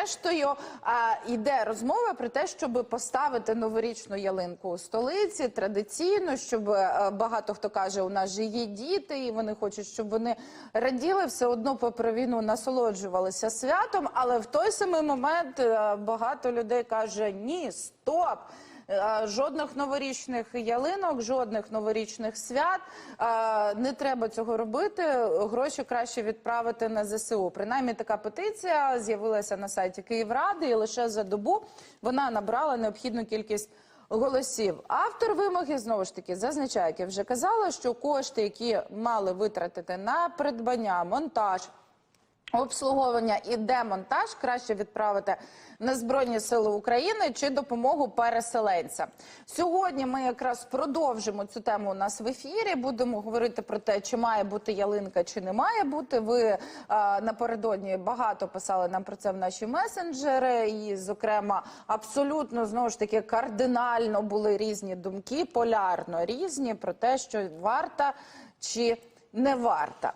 Зрештою, а, йде розмова про те, щоб поставити новорічну ялинку у столиці традиційно, щоб е, багато хто каже, у нас же є діти, і вони хочуть, щоб вони раділи все одно попри війну, насолоджувалися святом. Але в той самий момент е, багато людей каже: ні, стоп. Жодних новорічних ялинок, жодних новорічних свят. Не треба цього робити. Гроші краще відправити на ЗСУ. Принаймні, така петиція з'явилася на сайті Київради, і лише за добу вона набрала необхідну кількість. Голосів автор вимоги знову ж таки зазначає, як я вже казала, що кошти, які мали витратити на придбання, монтаж, обслуговування і демонтаж краще відправити на Збройні Сили України чи допомогу переселенцям. Сьогодні ми якраз продовжимо цю тему у нас в ефірі. Будемо говорити про те, чи має бути ялинка, чи не має бути. Ви е, напередодні багато писали нам про це в наші месенджери, і, зокрема, абсолютно знову ж таки кардинально були різні думки, полярно різні про те, що варта чи не варта.